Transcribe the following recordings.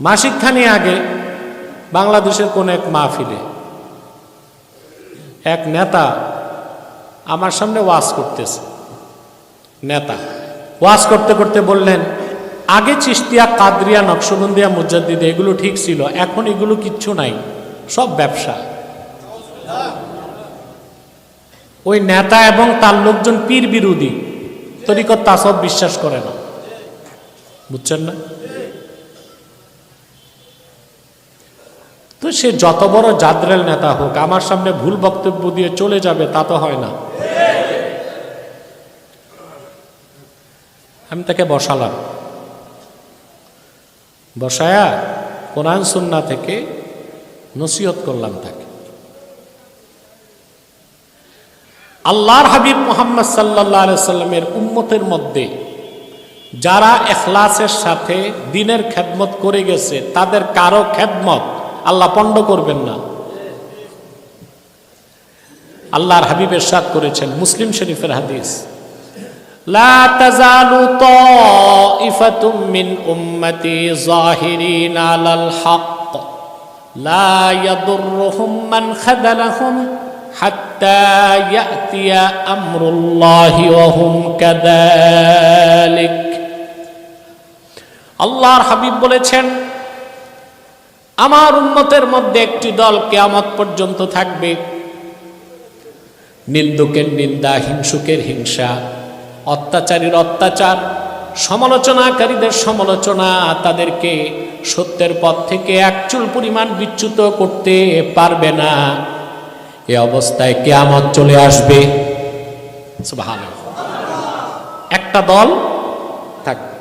মাসিকখানি আগে বাংলাদেশের কোন এক মাহফিলে এক নেতা আমার সামনে ওয়াজ করতেছে। নেতা। ওয়াজ করতে করতে বললেন, আগে চিস্তিয়া কাদরিয়া, নকশবন্দিয়া, মুজাদ্দিদে এগুলো ঠিক ছিল, এখন এগুলো কিচ্ছু নাই, সব ব্যবসা। ওই নেতা এবং তার লোকজন পীর বিরোধী তরিকত তা সব বিশ্বাস করে না। বুঝছেন না? তো সে যত বড় জাদ্রেল নেতা হোক, আমার সামনে ভুল বক্তব্য দিয়ে চলে যাবে, তা তো হয় না। আমি তাকে বসালাম। বসায়া কোরআন সুন্না থেকে নসিহত করলাম তাকে। আল্লাহর হাবিব মোহাম্মদ সাল্লাহ সাল্লামের উম্মতের মধ্যে যারা এখলাসের সাথে দিনের খেদমত করে গেছে, তাদের কারও খেদমত আল্লাহ পণ্ড করবেন না। আল্লাহর হাবিবের সাদ করেছেন, মুসলিম শরীফের হাদিস। লা তাজালু তাইফাতুম মিন উম্মতি যাহিরিন আলাল হক। লা ইয়াদুরুহুম মান খাদালাহুম হাত্তা ইয়াতিয়া আমরুল্লাহি ওয়া হুম আল্লাহর হাবিব বলেছেন আমার উন্মতের মধ্যে একটি দল কেয়ামত পর্যন্ত থাকবে। নিন্দুকের নিন্দা, হিংসুকের হিংসা, অত্যাচারীর অত্যাচার, সমালোচনাকারীদের সমালোচনা, তাদেরকে সত্যের পথ থেকে একচুল পরিমাণ বিচ্যুত করতে পারবে না। এ অবস্থায় কেয়ামত চলে আসবে। ভালো একটা দল থাকবে।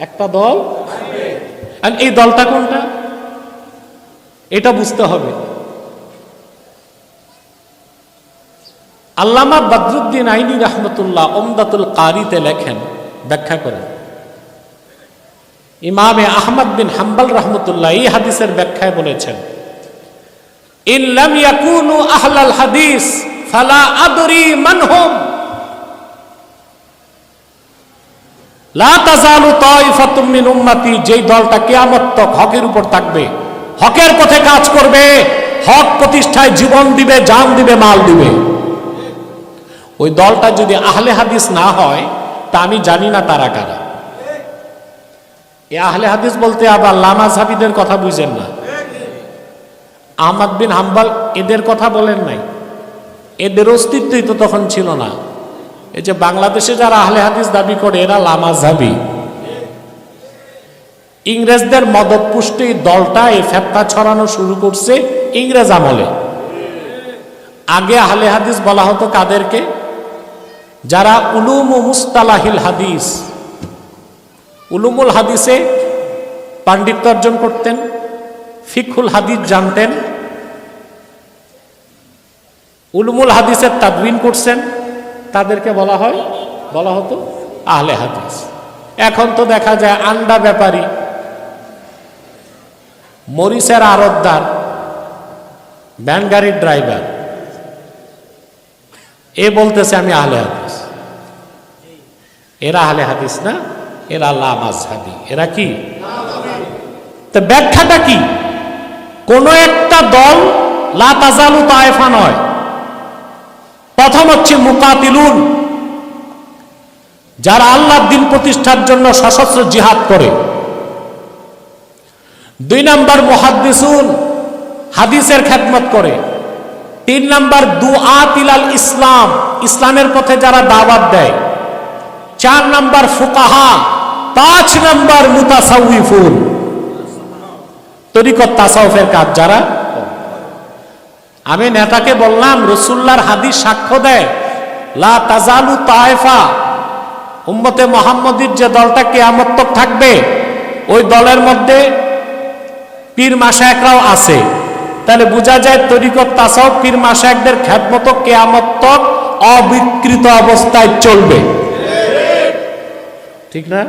একটা দল আর এই দলটা কোনটা? এটা বুঝতে হবে। আল্লামা বদরুদ্দিন আইনি রহমতুল্লাহ ওমদাতুল কারিতে লেখেন, ব্যাখ্যা করেন। ইমামে আহমদ বিন হাম্বাল রহমতুল্লাহ এই হাদিসের ব্যাখ্যায় বলেছেন ইল্লাম ইয়াকুনু আহলাল হাদিস, ফালা আদরি মান হুম। লা তাজালু মিন উম্মতি, যেই দলটা কিয়ামত তক হকের উপর থাকবে হকের পথে কাজ করবে, হক প্রতিষ্ঠায় জীবন দিবে, জান দিবে, মাল দিবে। ওই দলটা যদি আহলে হাদিস না হয়, তা আমি জানি না তারা কারা। এ আহলে হাদিস বলতে আবার লামাজ হাবিদের কথা বুঝেন না। আহমদ বিন হাম্বাল এদের কথা বলেন নাই। এদের অস্তিত্বই তো তখন ছিল না। এই যে বাংলাদেশে যারা আহলে হাদিস দাবি করে, এরা লামাজহাবি ইংরেজদের মদত পুষ্টি দলটা এই ফেপ্তা ছড়ানো শুরু করছে ইংরেজ আমলে। আগে আহলে হাদিস বলা হতো কাদেরকে? যারা উলুম মুস্তালাহিল হাদিস। উলুমুল হাদিসে পাণ্ডিত্য অর্জন করতেন ফিকুল হাদিস জানতেন, উলুমুল হাদিসের তাদবিন করছেন, তাদেরকে বলা হয়, বলা হতো আহলে হাদিস। এখন তো দেখা যায় আন্ডা ব্যাপারী। মরিচের আরতদার ভ্যান গাড়ির ড্রাইভার। এ বলতেছে, আমি আহলে হাদিস। এরা আহলে হাদিস না, এরা লামাজহাবি এরা কি? তো ব্যাখ্যাটা কি? কোন একটা দল লা তাজালু তায়েফা নয়। প্রথম হচ্ছে মুকাতিলুন, যারা আল্লাহর দিন প্রতিষ্ঠার জন্য সশস্ত্র জিহাদ করে। দুই নাম্বার মুহাদ্দিসুন, হাদিসের খ্যাতমত করে। তিন নাম্বার দুআত ইলাল ইসলাম, ইসলামের পথে যারা দাওয়াত দেয়। চার নাম্বার ফুকাহা, পাঁচ নাম্বার মুতাসাউফুন তরিকত তাসাউফের কাজ যারা আমি নেতাকে বললাম রসুল্লার হাদিস সাক্ষ্য দেয়, লা তাজালু তায়েফা। উম্মতে মোহাম্মদীর যে দলটা কেয়ামত্তক থাকবে, ওই দলের মধ্যে পীর মাসায়করাও আছে। তাহলে বোঝা যায় তরিকত তাসাও পীর মাসায়কদের কেয়ামত তক অবিকৃত অবস্থায় চলবে। ঠিক না?